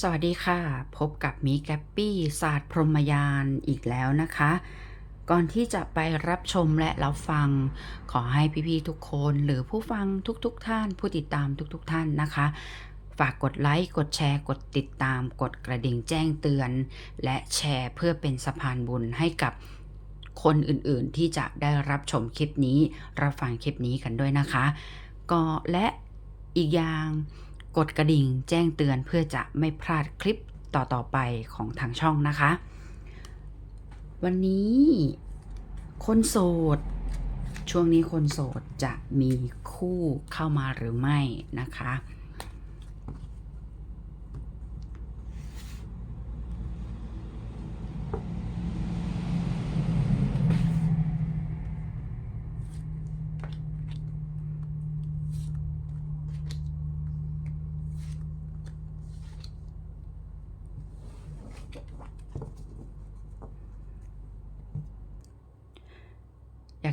สวัสดีค่ะ พบกับมิแกปปี้ศาสตร์พรหมยานอีกแล้วนะคะ ก่อนที่จะไปรับชมและรับฟัง ขอให้พี่ๆทุกคนหรือผู้ฟังทุกๆทท่าน ผู้ติดตามทุกๆทท่านนะคะ ฝากกดไลค์กดแชร์กดติดตาม กดกระดิ่งแจ้งเตือน และแชร์เพื่อเป็นสะพานบุญให้กับคนอื่นๆ ที่จะได้รับชมคลิปนี้ รับฟังคลิปนี้กันด้วยนะคะ ก็และอีกอย่าง กดกระดิ่งแจ้งเตือนเพื่อจะไม่พลาดคลิปต่อๆไปของทางช่องนะคะ วันนี้ คนโสด ช่วงนี้คนโสดจะมีคู่เข้ามาหรือไม่นะคะ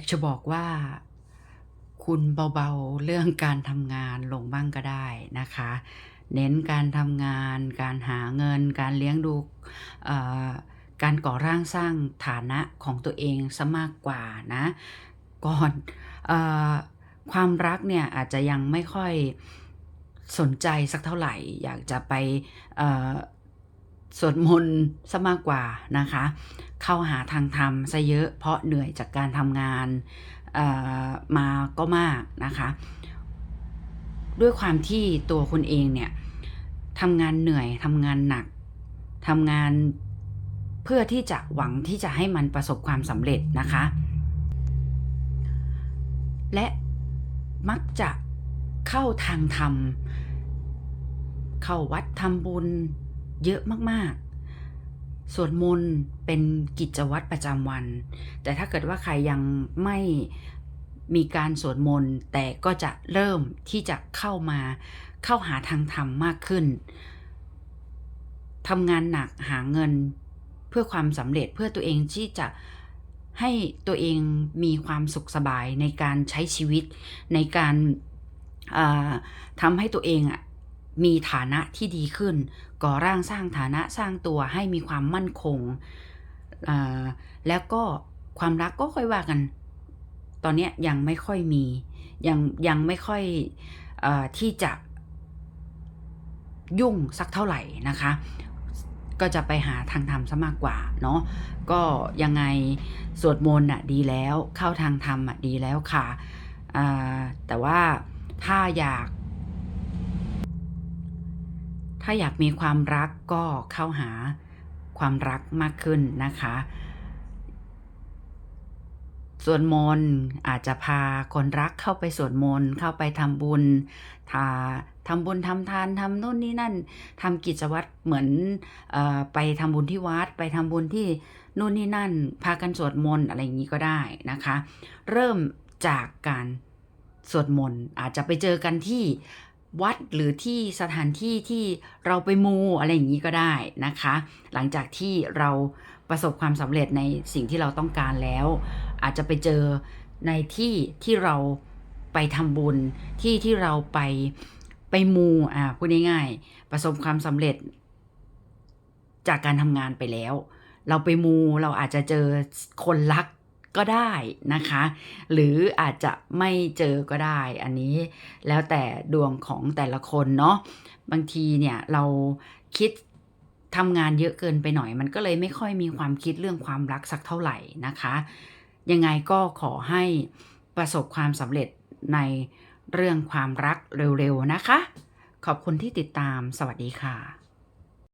ากจะบอกว่าคุณเบาๆเรื่องการทำงานลงบ้างก็ได้นะคะ เน้นการทำงาน การหาเงิน การเลี้ยงดูการก่อร่างสร้างฐานะของตัวเองซะมากกว่านะก่อนอความรักเนี่ยอาจจะยังไม่ค่อยสนใจสักเท่าไหร่ อยากจะไป สวดมนต์ซะมากกว่านะคะ เข้าหาทางธรรมซะเยอะเพราะเหนื่อยจากการทำงานเอ่อมาก็มากนะคะ ด้วยความที่ตัวคุณเองเนี่ยทำงานเหนื่อยทำงานหนักทำงานเพื่อที่จะหวังที่จะให้มันประสบความสำเร็จนะคะ และมักจะเข้าทางธรรม เข้าวัดทำบุญ เยอะมากๆ สวดมนต์เป็นกิจวัตรประจำวัน แต่ถ้าเกิดว่าใครยังไม่มีการสวดมนต์แต่ก็จะเริ่มที่จะเข้ามาเข้าหาทางธรรมมากขึ้นทำงานหนักหาเงินเพื่อความสำเร็จเพื่อตัวเองที่จะให้ตัวเองมีความสุขสบายในการใช้ชีวิตในการทำให้ตัวเองอะ มีฐานะที่ดีขึ้น ก่อร่างสร้างฐานะสร้างตัวให้มีความมั่นคง แล้วก็ความรักก็ค่อยว่ากัน ตอนนี้ยังไม่ค่อยมี ยังยังไม่ค่อยอที่จะยุ่งสักเท่าไหร่นะคะ ก็จะไปหาทางธรรมซะมากกว่าเนาะ ก็ยังไงสวดมนต์อะดีแล้ว เข้าทางธรรมอะดีแล้วค่ะ แต่ว่าถ้าอยาก ถ้าอยากมีความรักก็เข้าหาความรักมากขึ้นนะคะ สวดมนต์อาจจะพาคนรักเข้าไปสวดมนต์เข้าไปทำบุญทาทำบุญทำทานทำนู่นนี่นั่นทำกิจวัตรเหมือนอไปทำบุญที่วัด ไปทำบุญที่นู่นนี่นั่น พากันสวดมนต์อะไรอย่างนี้ก็ได้นะคะ เริ่มจากการสวดมนต์อาจจะไปเจอกันที่ วัดหรือที่สถานที่ที่เราไปมูอะไรอย่างนี้ก็ได้นะคะ หลังจากที่เราประสบความสำเร็จในสิ่งที่เราต้องการแล้ว อาจจะไปเจอในที่ที่เราไปทำบุญที่ที่เราไปไปมูอ่าพูดง่ายๆประสบความสำเร็จ จากการทำงานไปแล้ว เราไปมูเราอาจจะเจอคนรัก ก็ได้นะคะ หรืออาจจะไม่เจอก็ได้ อันนี้แล้วแต่ดวงของแต่ละคนเนาะบางทีเนี่ยเราคิดทำงานเยอะเกินไปหน่อย มันก็เลยไม่ค่อยมีความคิดเรื่องความรักสักเท่าไหร่นะคะ ยังไงก็ขอให้ประสบความสำเร็จในเรื่องความรักเร็วๆนะคะ ขอบคุณที่ติดตามสวัสดีค่ะ